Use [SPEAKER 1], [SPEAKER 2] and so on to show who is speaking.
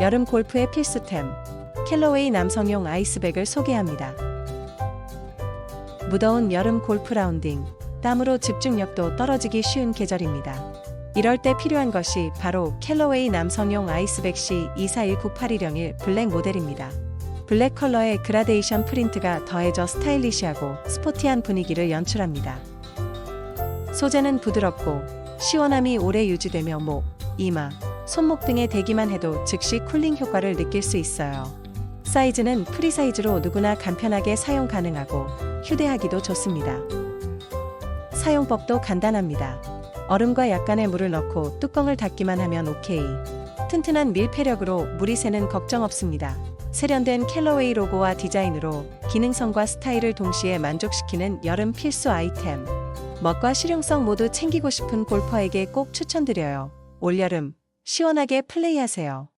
[SPEAKER 1] 여름 골프의 필수템, 캘러웨이 남성용 아이스백을 소개합니다. 무더운 여름 골프 라운딩, 땀으로 집중력도 떨어지기 쉬운 계절입니다. 이럴 때 필요한 것이 바로 캘러웨이 남성용 아이스백 C24198101 블랙 모델입니다. 블랙 컬러의 그라데이션 프린트가 더해져 스타일리시하고 스포티한 분위기를 연출합니다. 소재는 부드럽고 시원함이 오래 유지되며 목, 이마, 손목 등에 대기만 해도 즉시 쿨링 효과를 느낄 수 있어요. 사이즈는 프리 사이즈로 누구나 간편하게 사용 가능하고 휴대하기도 좋습니다. 사용법도 간단합니다. 얼음과 약간의 물을 넣고 뚜껑을 닫기만 하면 오케이. 튼튼한 밀폐력으로 물이 새는 걱정 없습니다. 세련된 캘러웨이 로고와 디자인으로 기능성과 스타일을 동시에 만족시키는 여름 필수 아이템. 멋과 실용성 모두 챙기고 싶은 골퍼에게 꼭 추천드려요. 올여름 시원하게 플레이하세요.